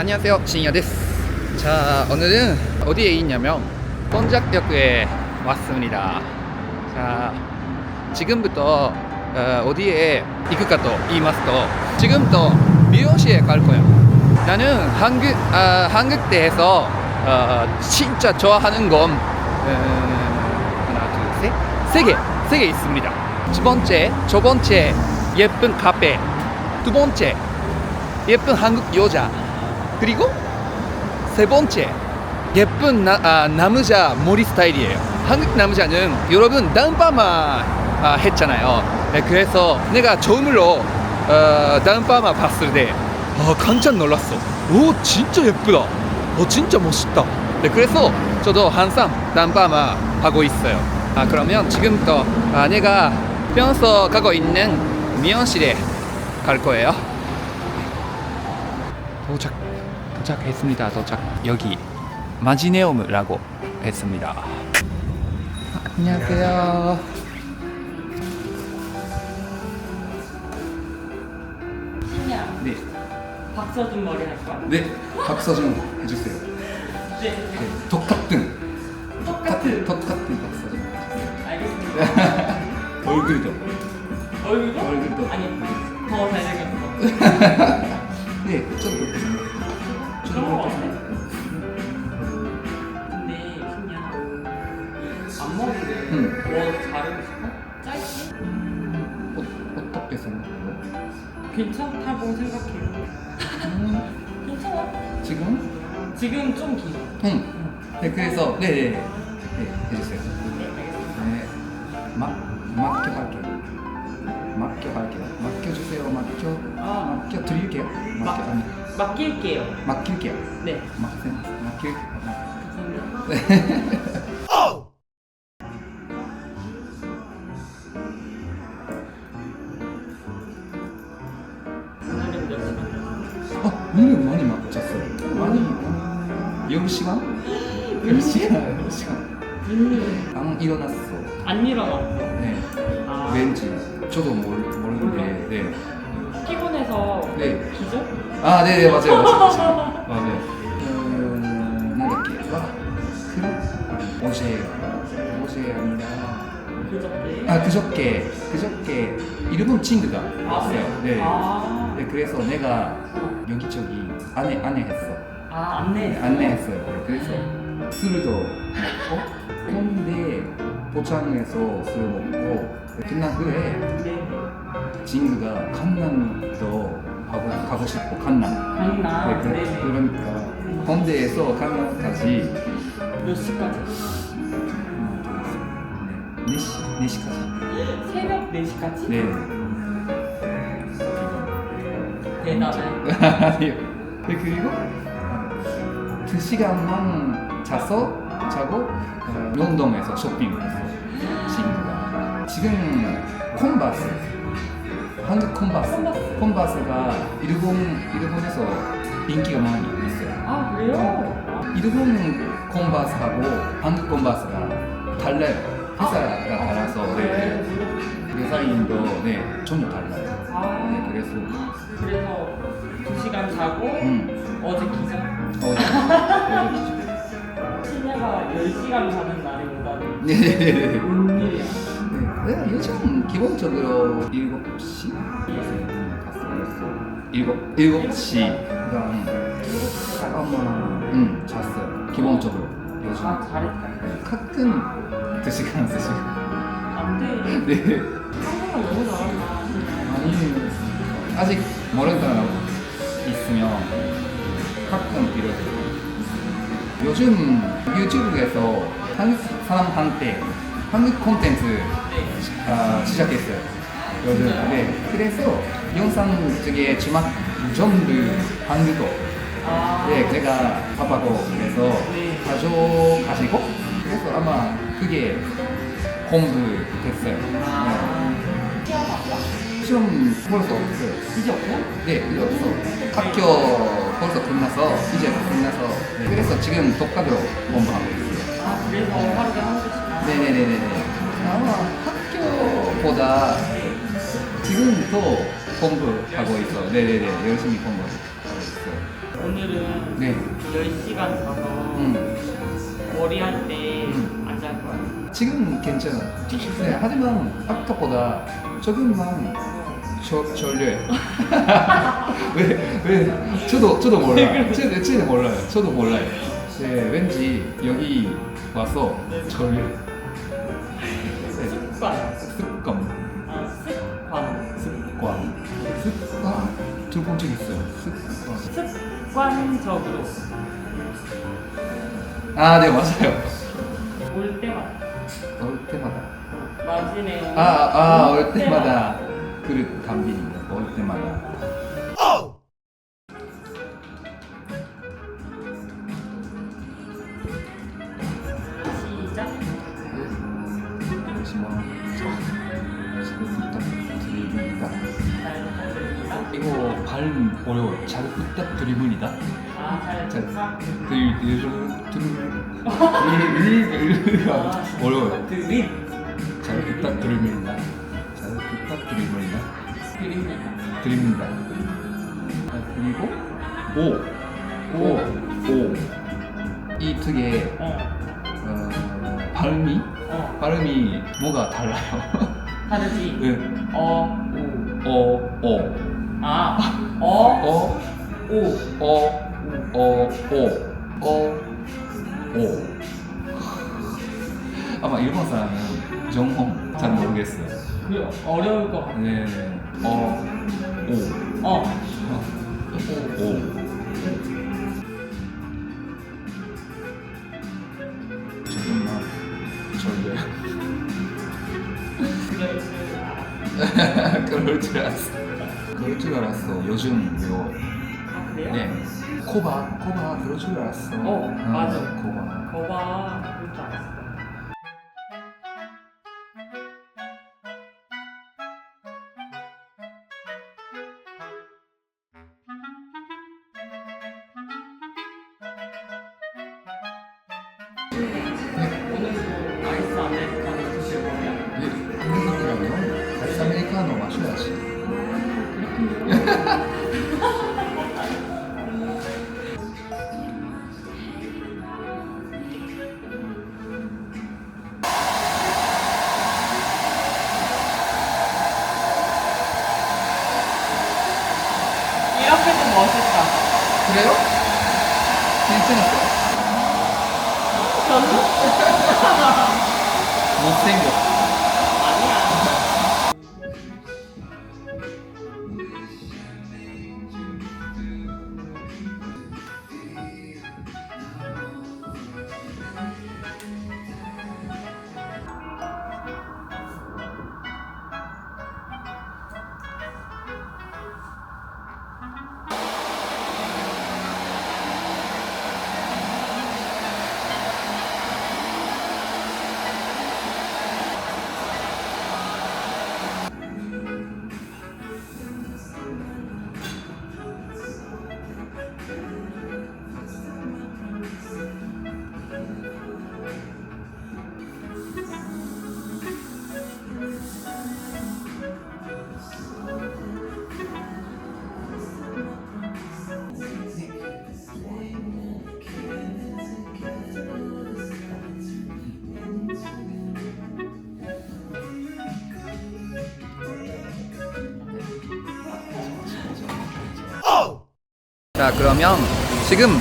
안녕하세요 신이야 데스. 자 오늘은 어디에 있냐면 뻔작역에 왔습니다. 자 지금부터 어, 디에 이끌까 또 이마스터. 지금부터 미용실에 갈 거야. 나는 한국 아, 한국 대에서 어, 진짜 좋아하는 건 어, 하나 둘셋세개세 개 있습니다. 첫 번째 첫 번째 예쁜 카페. 두 번째 예쁜 한국 여자. 그리고 세 번째 예쁜 나, 아, 남자 머리 스타일이에요. 한국 남자는 여러분 다운파마 아, 했잖아요. 네, 그래서 내가 처음으로 어, 다운파마 봤을 때 아, 깜짝 놀랐어. 오 진짜 예쁘다. 어, 진짜 멋있다. 네, 그래서 저도 항상 다운파마 하고 있어요. 아, 그러면 지금부터 아, 내가 평소 가고 있는 미용실에 갈 거예요. 도착 도착했습니다. 도착 여기 마지네움이라고 했습니다. 아, 안녕하세요. 신이야 네, 박서준 머리 할 거야? 네 박서준 해주세요. 네 네, 똑같은 똑같은 똑같은 박서준. 알겠습니다 얼굴도. 얼굴도? 얼굴도. 아니 더 잘생겼어 네, 좀 그런 거 같아 근데 신이야 앞머리를 응. 더 자르고 싶어? 짧게? 어, 어떻게 생각해요? 괜찮다고 생각해요 음, 괜찮아 지금? 지금 좀 길어 응. 네, 그래서 네, 네, 네, 네 해주세요. 네 알겠습니다 네, 맡 맡겨갈게요. 맡겨갈게요. 맡겨주세요. 맡겨 아. 맡겨 드릴게요. 맡겨 아니 맡길게요 맡길게요. 네 맡겨 맡길. 감사합니다 오늘은 몇 시간 어 오늘 많이 맡겼어요. 많이 열 시간? 열 시간 열 시간. 안 일어났어. 안 일어났어 네. 아, 왠지 저도 모르 모르는데 네. 피곤해서 네. 기절? 아, 네, 네, 맞아요, 맞아요, 맞아요. 맞아요. 음, 그 어제, 어제 아니라, 그저께? 아, 그저께, 그저께 일본 친구가 왔어요. 네. 아, 네, 그래서 내가 여기저기 안내 안내했어. 아 안내. 네, 안내했어요. 네, 그래서 술도 먹고, 근데 도착해서 술 먹고 끝난 후에 네. 친구가 강남도 가고, 가고 싶고 강남. 강남. 네, 그, 네. 그러니까 홍대에서 강남까지 몇 시까지? 네, 4시, 4시까지. 새벽 4시까지? 네. 대단해. 아니요. 네, 그리고 2시간만 자서 자고 어, 런던에서 쇼핑했어요. 친구가. 지금 콘바스. 한국 콘바스. 콘바스. 콘바스가 일본, 일본에서 인기가 많이 있어요. 아 그래요? 일본 콘바스하고 한국 콘바스가 달라요. 회사가 달라서 네. 디자인도 네 전혀 달라요. 아 네 그래서 그래서 2시간 자고 음 어제 기절? 어, 신녀가 10시간 자는 날이보다는 네네네. 웬일이야? 네, 네, 요즘 기본적으로 7시 갔어요. 일곱 일곱 시랑 아마 음 잤어요. 기본적으로 요즘 아 잘했다. 가끔 2 시간 3 시간. 안돼. 네. 한국말 너무 잘한다. 아니 아직 모르는 사람 있으면 가끔 빌어줘 요. 요즘 유튜브에서 한국 사람한테 한국 콘텐츠 네. 아, 시작했어요. 요즘 네 그래서 영상 중에 주막 전부 한국어. 아. 네 제가 밥하고 그래서 네. 가져가시고 그래서 아마 그게 공부 됐어요. 네. 아. 시험 벌써 없어요. 이제 없나? 네, 이제 없어. 학교 벌써 끝나서 이제 끝나서 네, 지금 독학으로 공부하고 있어요. 아 그래서 하루에 한 시간. 네네네네네. 아마 학교보다 지금 더 공부하고 있어. 네네네, 열심히 공부하고 있어요. 오늘은 네. 10시간 자서 음. 머리 할때 음. 안잘 거야. 지금 괜찮아. 네, 하지만 아까보다 조금만 저, 졸려요. 왜, 왜, 저도, 저도 몰라요. 저도, 저도 몰라요. 저도 몰라요. 네, 왠지 여기 와서 졸려요. 네, 습관. 습관. 아, 습관. 습관. 습관. 들어본 적 있어요. 습관. 습관적으로 아, 네, 맞아요. 올 때마다. 올 때마다. 마진에 아, 아, 올 때마다. 그릇 담비입니다. 올 때마다. 잘 부탁드립니다. 아, 잘잘 부탁드립니다. 부탁드립니다. 아, 어려워요. 드립. 잘 부탁드립니다. 잘 부탁드립니다. 드립니다. 드립니다. 아, 그리고 오, 오, 오. 이 특의 어. 어, 발음이 어. 발음이 뭐가 달라요? 다르지. 네. 어, 오. 어, 어, 아, 어, 어, 오. 어, 어, 오, 어, 오. 아마 일본 사람은 정홍 잘 모르겠어요. 그 어려울 것 같아. 네, 어, 오, 어. 오. 그럴 줄 알아. 그럴 줄 알았어. 그럴 줄 알았어. 요즘 외워. 아, 그래요? 네. 코바, 코바 그럴 줄 알았어. 어, 맞아. 코바. 거봐. 그럴 줄 알았어. 오늘도 아이스 아메리카노 드실 거예요? 네, 한국이라면 아이스 아메리카노 마셔야지. 이렇게도 멋있다. 그래요? 괜찮았어. 별로? 못생겼어. 자, 그러면 지금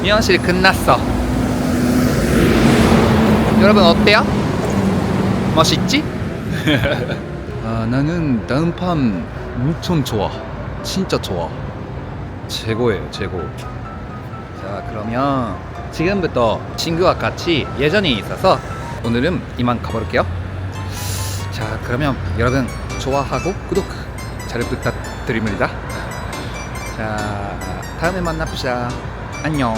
미연실 끝났어. 여러분 어때요? 멋있지? 아, 나는 다음 판 엄청 좋아. 진짜 좋아. 최고예요, 최고. 자, 그러면 지금부터 친구와 같이 예전이 있어서 오늘은 이만 가볼게요. 자, 그러면 여러분 좋아하고 구독 잘 부탁드립니다. 자, 다음에 만납시다. 안녕.